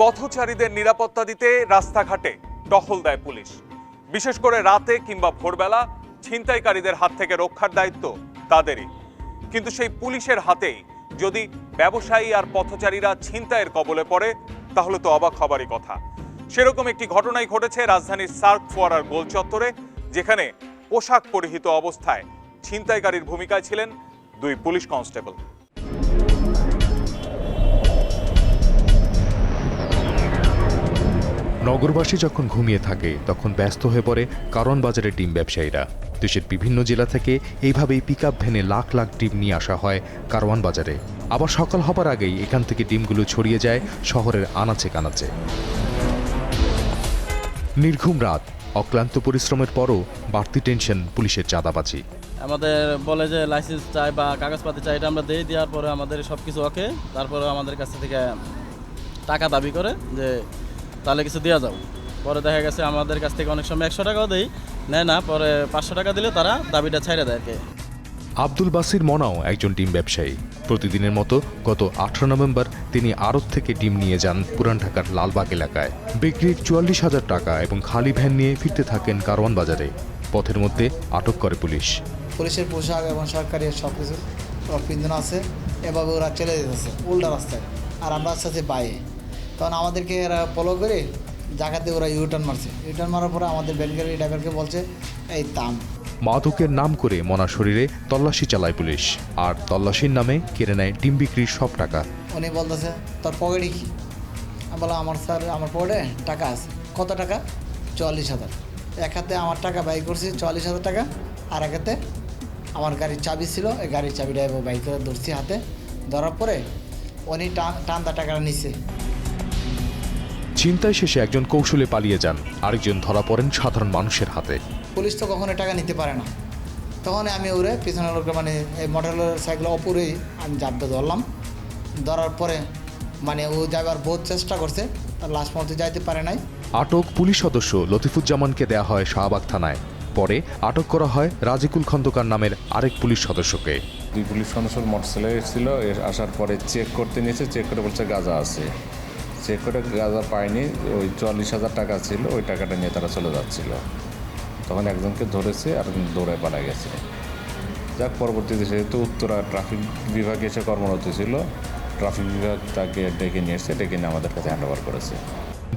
পথচারীদের নিরাপত্তা দিতে রাস্তাঘাটে টহল দেয় পুলিশ। বিশেষ করে রাতে কিংবা ভোরবেলা ছিনতাইকারীদের হাত থেকে রক্ষার দায়িত্ব তাদেরই। কিন্তু সেই পুলিশের হাতেই যদি ব্যবসায়ী আর পথচারীরা ছিনতাইয়ের কবলে পড়ে, তাহলে তো অবাক হবারই কথা। সেরকম একটি ঘটনাই ঘটেছে রাজধানীর সার্ক ফোয়ারার গোল চত্বরে, যেখানে পোশাক পরিহিত অবস্থায় ছিনতাইকারীর ভূমিকায় ছিলেন দুই পুলিশ কনস্টেবল। নগরবাসী যখন ঘুমিয়ে থাকে, তখন ব্যস্ত হয়ে পড়ে কারণ বাজারের ডিম ব্যবসায়ীরা। দেশের বিভিন্ন জেলা থেকে এইভাবেই পিক আপ ভ্যানে লাখ লাখ ডিম নিয়ে আসা হয় কারওয়ান বাজারে। আবার সকাল হবার আগেই এখান থেকে ডিমগুলো ছড়িয়ে যায় শহরের আনাচে কানাচে। নির্ঘুম রাত, অক্লান্ত পরিশ্রমের পরও বাড়তি টেনশন পুলিশের চাঁদাবাজি। আমাদের বলে যে লাইসেন্স চাই বা কাগজপাতি চাই এটা আমরা দিয়ে দেওয়ার পরে আমাদের সব কিছু ওকে তারপরে আমাদের কাছ থেকে টাকা দাবি করে যে তাহলে কিছু দেওয়া যাও। পরে দেখা গেছে আমাদের কাছ থেকে অনেক সময় একশো টাকাও দেই নেয় না পরে পাঁচশো টাকা দিলে তারা দাবিটা ছাইড়ে দেয় আর কি। আব্দুল বাসির মনাও একজন ডিম ব্যবসায়ী। প্রতিদিনের মতো গত আঠারো নভেম্বর তিনি আড়ত থেকে ডিম নিয়ে যান পুরান ঢাকার লালবাগ এলাকায়। বিক্রির চুয়াল্লিশ হাজার টাকা এবং খালি ভ্যান নিয়ে ফিরতে থাকেন কারওয়ান বাজারে। পথের মধ্যে আটক করে পুলিশ। পুলিশের পোশাক এবং সরকারি সব কিছু আছে এভাবে ওরা চলে যেতেছে উল্টা রাস্তায়। আর আমরা আস্তে আস্তে বাইরে। তখন আমাদেরকে এরা ফলো করে জায়গাতে ওরা ইউটার্ন মারছে। ইউটার্ন মারার পরে আমাদের ব্যানগাড়ি ড্রাইভারকে বলছে এই তাম মাদকের নাম করে মনার শরীরে তল্লাশি চালায় পুলিশ আর তল্লাশির নামে কেড়ে নেয় ডিম বিক্রির সব টাকা। উনি বলতেছে তোর পকেটে কি? আমি বললাম আমার স্যার আমার পকেটে টাকা আছে। কত টাকা? চুয়াল্লিশ হাজার। এক হাতে আমার টাকা ব্যয় করছি চুয়াল্লিশ হাজার টাকা আর এক হাতে আমার গাড়ির চাবি ছিল এই গাড়ির চাবিটা বাইক করে ধরছি হাতে। ধরার পরে উনি টান টানটা টাকাটা নিছে। চিন্তায় শেষে একজন কৌশলে পালিয়ে যান। আরেকজন ধরা পড়েন সাধারণ মানুষের হাতে। পুলিশ তো কখনো টাকা নিতে পারে না। তখন আমি ওরে পিছনে লোকে মানে এই মোটর সাইকেল অপুরেই আমি জাপটা ধরলাম। ধরার পরে মানে ও যাবার বহুত চেষ্টা করছে তার লাস্ট পর্যন্ত যাইতে পারে নাই। আটক পুলিশ সদস্য লতিফুজ্জামানকে দেয়া হয় শাহবাগ থানায়। পরে আটক করা হয় রাজিকুল খন্দকার নামের আরেক পুলিশ সদস্যকে। দুই পুলিশ সদস্য মোটরসাইকেল এসেছিল এর আসার পরে চেক করতে নিয়েছে চেক করে বলছে গাঁজা আছে। চেক করে গাঁজা পায়নি ওই চুয়াল্লিশ হাজার টাকা ছিল ওই টাকাটা নিয়ে তারা চলে যাচ্ছিল। তখন একজনকে ধরেছে আর একজন দৌড়ে পালা গেছে। যাক পরবর্তীতে যেহেতু উত্তরা ট্রাফিক বিভাগে এসে কর্মরত ছিল ট্রাফিক বিভাগ তাকে ডেকে নিয়ে এসছে ডেকে নিয়ে আমাদের কাছে হ্যান্ড করেছে।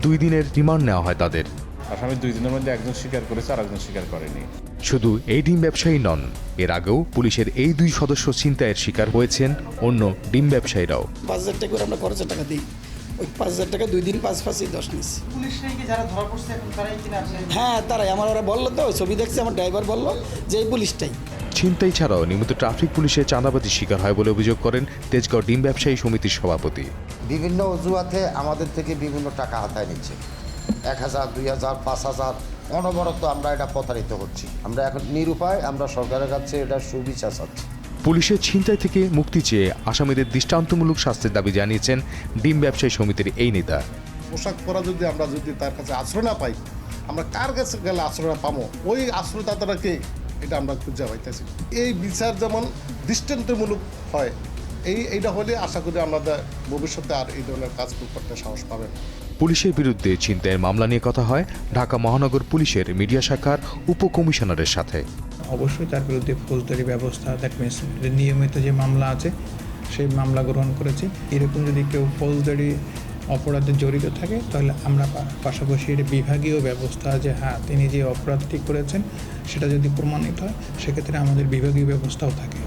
দুই দিনের রিমান্ড নেওয়া হয় তাদের। আসামি দুই দিনের মধ্যে একজন স্বীকার করেছে আর একজন স্বীকার করেনি। শুধু এই ডিম ব্যবসায়ী নন এর আগেও পুলিশের এই দুই সদস্য ছিনতাইয়ের শিকার হয়েছেন অন্য ডিম ব্যবসায়ীরাও। পাঁচ হাজার টাকা করে আমরা খরচের টাকা দিই। ওই পাঁচ হাজার টাকা দুই দিন পাঁচ পাঁচই দশ নিচ্ছি হ্যাঁ তারাই। আমার ওরা বলল তো ছবি দেখছে আমার ড্রাইভার বলল যে এই পুলিশটাই। ছিনতাই ছাড়াও নিয়মিত ট্রাফিক পুলিশের চাঁদাবাজির শিকার হয় বলে অভিযোগ করেন তেজগাঁও ডিম ব্যবসায়ী সমিতির সভাপতি। বিভিন্ন অজুহাতে আমাদের থেকে বিভিন্ন টাকা হাতায় নিচ্ছে। এক হাজার দুই হাজার পাঁচ হাজার অনবরত আমরা এটা প্রতারিত হচ্ছি। আমরা এখন নিরুপায় আমরা সরকারের কাছে এটা সুবিচার চাচ্ছি। পুলিশের ছিনতাই থেকে মুক্তি চেয়ে আসামিদের দৃষ্টান্তমূলক শাস্তির দাবি জানিয়েছেন ডিম ব্যবসায়ী সমিতির এই নেতা। পোশাক পরা যদি আমরা যদি তার কাছে আশ্রয় না পাই, আমরা কার কাছে গেলে আশ্রয় পাবো? ওই আশ্রয়দাতারা কে? এটা আমরা খুঁজে পাইতেছি। এই বিচার যেমন দৃষ্টান্তমূলক হয় এই এইটা হলে আশা করি আমাদের ভবিষ্যতে আর এই ধরনের কাজ করতে সাহস পাবেন পুলিশের বিরুদ্ধে ছিনতাইয়ের মামলা নিয়ে কথা হয় ঢাকা মহানগর পুলিশের মিডিয়া শাখার উপকমিশনারের সাথে। অবশ্যই তার বিরুদ্ধে ফৌজদারি ব্যবস্থা দ্যাট মিনস নিয়মিত যে মামলা আছে সেই মামলা গ্রহণ করেছি। এরকম যদি কেউ ফৌজদারি অপরাধে জড়িত থাকে তাহলে আমরা পাশাপাশি এর বিভাগীয় ব্যবস্থা যে হ্যাঁ তিনি যে অপরাধটি করেছেন সেটা যদি প্রমাণিত হয় সেক্ষেত্রে আমাদের বিভাগীয় ব্যবস্থাও থাকে।